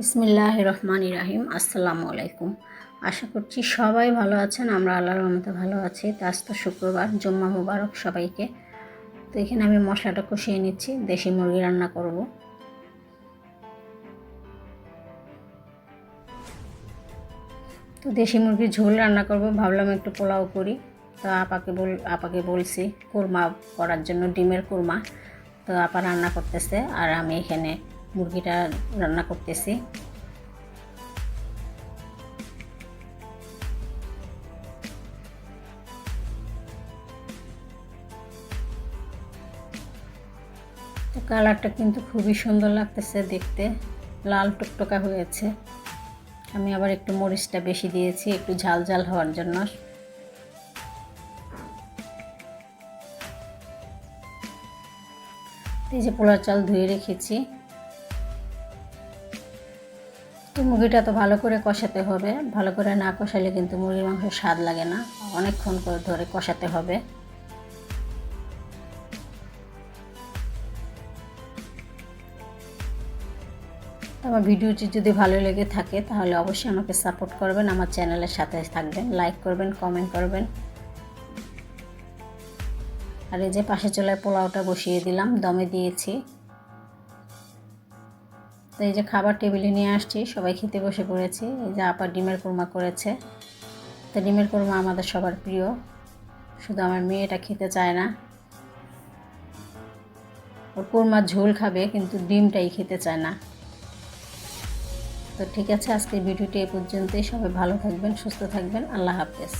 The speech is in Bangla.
বিসমিল্লাহ রহমান ইরাহিম আসসালামু আলাইকুম। আশা করছি সবাই ভালো আছেন, আমরা আল্লাহর রহমতে ভালো আছি। তো আজ তো শুক্রবার, জম্মা মুবারক সবাইকে। তো এখানে আমি মশলাটা কষিয়ে নিচ্ছি, দেশি মুরগি রান্না করব। তো দেশি মুরগির ঝোল রান্না করব, ভাবলাম একটু পোলাও করি। তো আপাকে বল, আপাকে বলছি, কোরমা করার জন্য, ডিমের কোরমা। তো আপা রান্না করতেছে, আর আমি এখানে মুরগিটা রান্না করতেছি। তো কালারটা কিন্তু খুবই সুন্দর লাগতেছে দেখতে। লাল টুকটকা হয়েছে। আমি আবার একটু মরিচটা বেশি দিয়েছি, একটু ঝাল ঝাল হওয়ার জন্য। এই যে পোলার চাল ধুয়ে রেখেছি। তো মুরগিটা তো ভালো করে কষাতে হবে। ভালো করে না কষালে কিন্তু মুরগির মাংস স্বাদ লাগে না। অনেকক্ষণ করে ধরে কষাতে হবে। আমার ভিডিওটি যদি ভালো লেগে থাকে, তাহলে অবশ্যই আমাকে সাপোর্ট করবেন, আমার চ্যানেলের সাথে থাকবেন, লাইক করবেন, কমেন্ট করবেন। আর এই যে পাশে চলায় পোলাওটা বসিয়ে দিলাম, দমে দিয়েছি। তো এই যে খাবার টেবিলে নিয়ে আসছি, সবাই খেতে বসে পড়েছি। এই যে আপা ডিমের কোরমা করেছে। তো ডিমের কোরমা আমাদের সবার প্রিয়। শুধু আমার মেয়েটা খেতে চায় না। ওর কোরমার ঝোল খাবে, কিন্তু ডিমটাই খেতে চায় না। তো ঠিক আছে, আজকের ভিডিওটি এ পর্যন্তই। সবাই ভালো থাকবেন, সুস্থ থাকবেন। আল্লাহ হাফেজ।